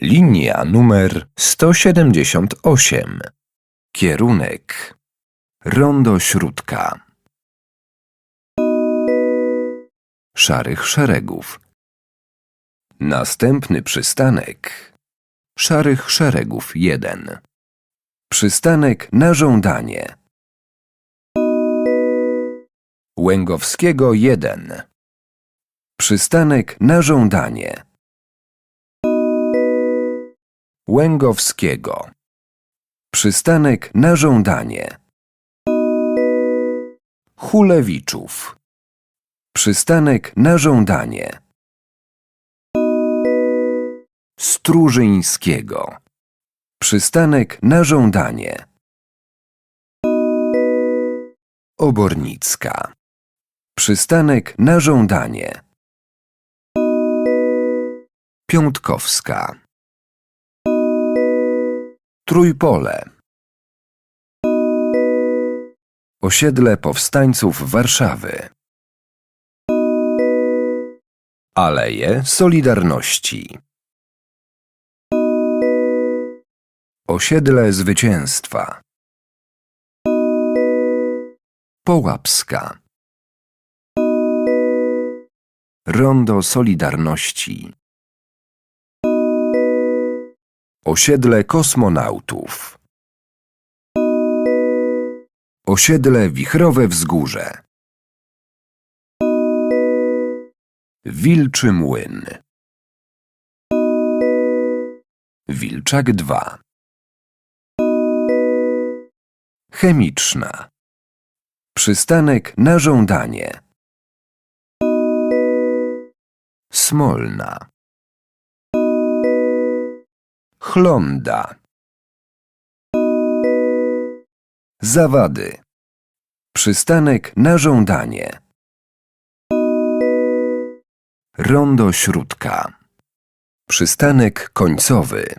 Linia numer 178. Kierunek. Rondo Śródka. Szarych Szeregów. Następny przystanek. Szarych Szeregów 1. Przystanek na żądanie. Łęgowskiego 1. Przystanek na żądanie. Łęgowskiego. Przystanek na żądanie. Chulewiczów. Przystanek na żądanie. Strużyńskiego. Przystanek na żądanie. Obornicka. Przystanek na żądanie. Piątkowska. Trójpole. Osiedle powstańców Warszawy. Aleje Solidarności. Osiedle Zwycięstwa. Połapska. Rondo Solidarności. Osiedle Kosmonautów. Osiedle Wichrowe Wzgórze. Wilczy Młyn. Wilczak 2. Chemiczna. Przystanek na żądanie. Smolna. Chlonda. Zawady. Przystanek na żądanie. Rondo Śródka. Przystanek końcowy.